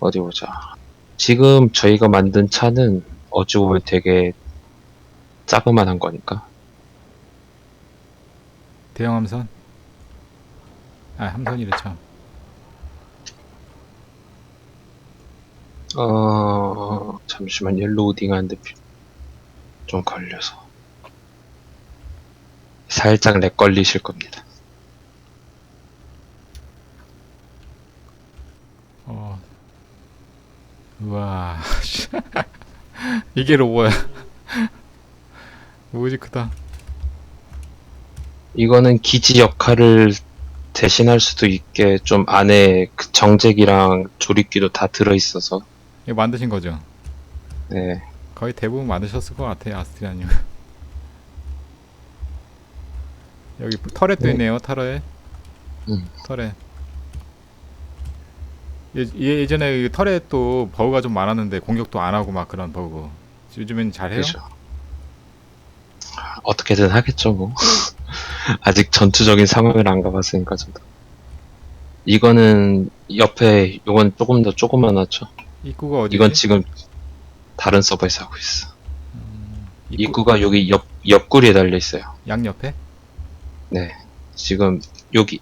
어디 보자. 지금 저희가 만든 차는 어찌 보면 되게 자그만한 거니까. 대형 함선? 아 함선이래 참. 어, 잠시만요. 로딩 하는데 비- 좀 걸려서. 살짝 렉 걸리실 겁니다. 어. 우와. 씨. 이게 로버야. 뭐지 크다. 이거는 기지 역할을 대신할 수도 있게 좀 안에 그 정제기랑 조립기도 다 들어있어서, 이거 만드신 거죠? 네. 거의 대부분 만드셨을 것 같아요 아스트리아님. 여기 터렛도 네. 있네요 터렛. 음. 터렛. 예, 예전에 이 터렛도 버그가 좀 많았는데 공격도 안 하고 막 그런 버그. 요즘엔 잘해요? 그죠. 어떻게든 하겠죠, 뭐. 아직 전투적인 상황을 안 가봤으니까, 저도. 이거는 옆에, 이건 조금 더 조그만하죠. 입구가 어디지? 이건 지금 다른 서버에서 하고 있어. 입구, 입구 가 여기 옆, 옆구리에 달려 있어요. 양 옆에? 네. 지금 여기,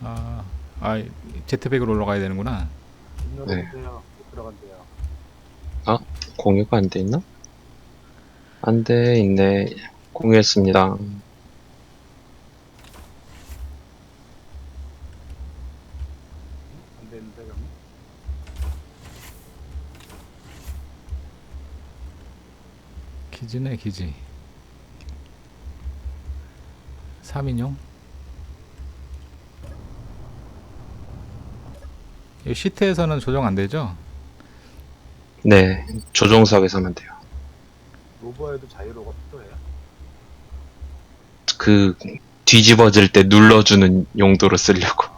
아, 아 제트백으로 올라가야 되는구나. 네. 들어간대요. 공유가 안 돼 있나? 안 돼 있네. 공유했습니다. 안 되는데 그럼 기지네 기지. 3인용? 이 시트에서는 조정 안 되죠? 네. 조종석에서만 돼요. 로버에도 자유로가 필요해요. 그, 뒤집어질 때 눌러주는 용도로 쓰려고.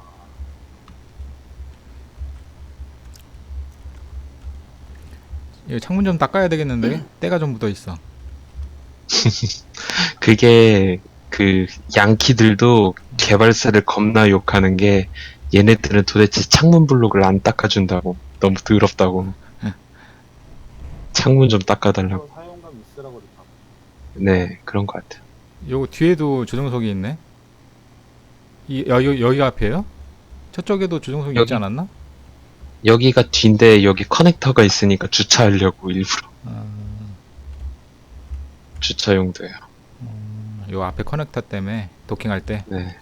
이거 창문 좀 닦아야 되겠는데? 때가 좀 묻어 있어. 그게 그 양키들도 개발사를 겁나 욕하는 게 얘네들은 도대체 창문 블록을 안 닦아준다고 너무 더럽다고 창문 좀 닦아달라고 그거 사용감 있으라고 그랬다. 네 그런 것 같아요 요거 뒤에도 조정석이 있네. 이 여기 여기 앞에요? 저쪽에도 조정석이 있지 여기. 않았나? 여기가 뒤인데 여기 커넥터가 있으니까 주차하려고 일부러 아, 주차 용도예요 음, 요 앞에 커넥터 때문에 도킹할 때 네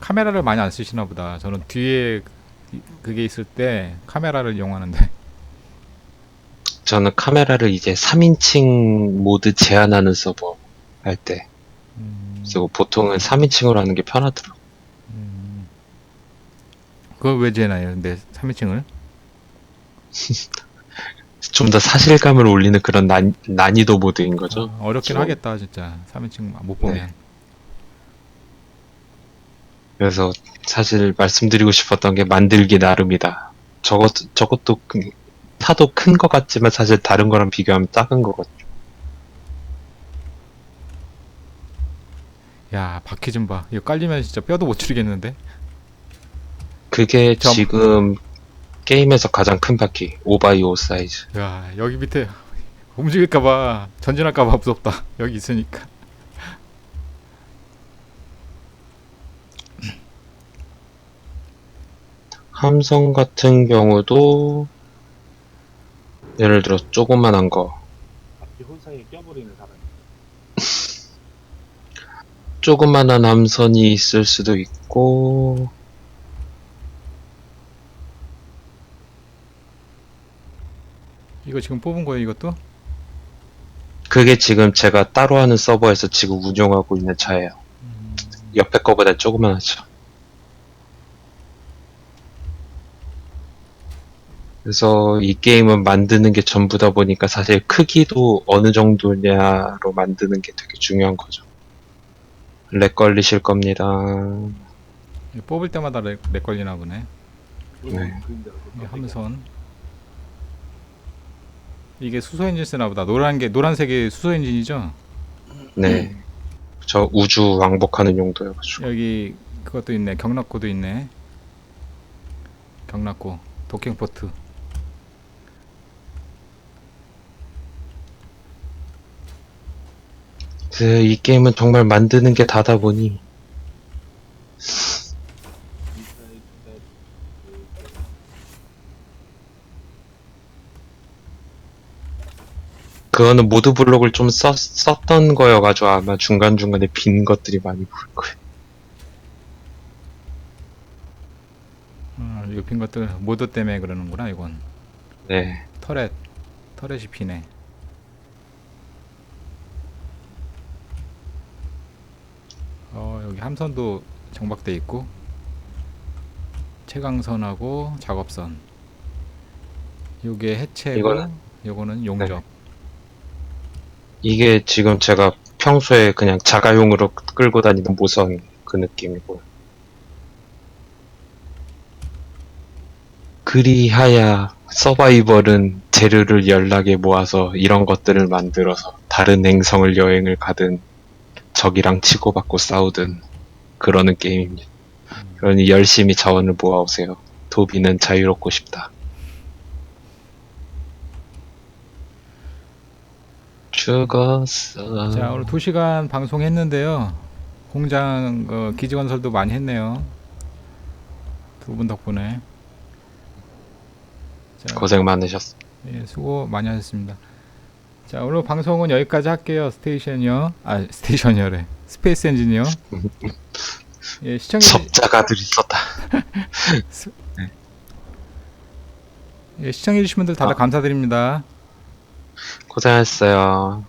카메라를 많이 안 쓰시나 보다. 저는 뒤에 이- 그게 있을 때 카메라를 이용하는데 저는 카메라를 이제 3인칭 모드 제한하는 서버 할때 음, 그래서 보통은 3인칭으로 하는 게 편하더라고 음. 그걸 왜 재나요? 근데 3인칭을? 좀 더 사실감을 올리는 그런 난, 난이도 모드인 거죠 아, 어렵긴 저- 하겠다 진짜 3인칭 못 보면 네. 그래서 사실 말씀드리고 싶었던 게 만들기 나름이다. 저것 저것도 큰- 타도 큰 것 같지만 사실 다른 거랑 비교하면 작은 거거든요. 야 바퀴 좀 봐. 이거 깔리면 진짜 뼈도 못 추리겠는데? 그게 점- 지금 게임에서 가장 큰 바퀴 5x5 사이즈. 야 여기 밑에 움직일까봐 전진할까봐 무섭다. 여기 있으니까. 함성 같은 경우도 예를 들어 조그만한 거, 바퀴 홀사이에 껴버리는 사람. 조그만한 함선이 있을 수도 있고 이거 지금 뽑은 거예요 이것도? 그게 지금 제가 따로 하는 서버에서 지금 운영하고 있는 차예요. 옆에 거보다 조그만하죠. 그래서 이 게임은 만드는 게 전부다 보니까 사실 크기도 어느 정도냐로 만드는 게 되게 중요한 거죠. 렉 걸리실 겁니다. 이거 뽑을 때마다 렉, 렉 걸리나 보네. 네. 그림대로 이게 함선. 이게 수소 엔진 쓰나 보다. 노란 게 노란색이 수소 엔진이죠? 네. 저 우주 왕복하는 용도여가지고. 여기 그것도 있네. 경락고도 있네. 장났고 도킹포트 그, 이 게임은 정말 만드는 게 다다 보니 그거는 모드 블록을 좀 썼, 썼던 거여가지고 아마 중간중간에 빈 것들이 많이 보일 거예요. 어, 이거 빈 것들 모드 때문에 그러는구나 이건 네. 터렛 터렛이 비네 어 여기 함선도 정박돼 있고 채광선하고 작업선. 요게 해체고 이거는- 요거는 용접. 이게 지금 제가 평소에 그냥 자가용으로 끌고 다니는 모성 그 느낌이고. 그리하야 서바이벌은 재료를 연락에 모아서 이런 것들을 만들어서 다른 행성을 여행을 가든 적이랑 치고받고 싸우든 그러는 게임입니다. 그러니 열심히 자원을 모아오세요. 도비는 자유롭고 싶다. 죽었어. 자 오늘 2시간 방송했는데요 공장 어, 기지 건설도 많이 했네요 두 분 덕분에 자, 고생 많으셨어. 예, 수고 많이 하셨습니다. 자, 오늘 방송은 여기까지 할게요. 스테이션이요. 아, 스테이션이요래. 스페이스 엔지니어. 예, 시청해 섭자가들 있었다. 예, 시청해 주신 분들 다들 아. 감사드립니다. 고생하셨어요.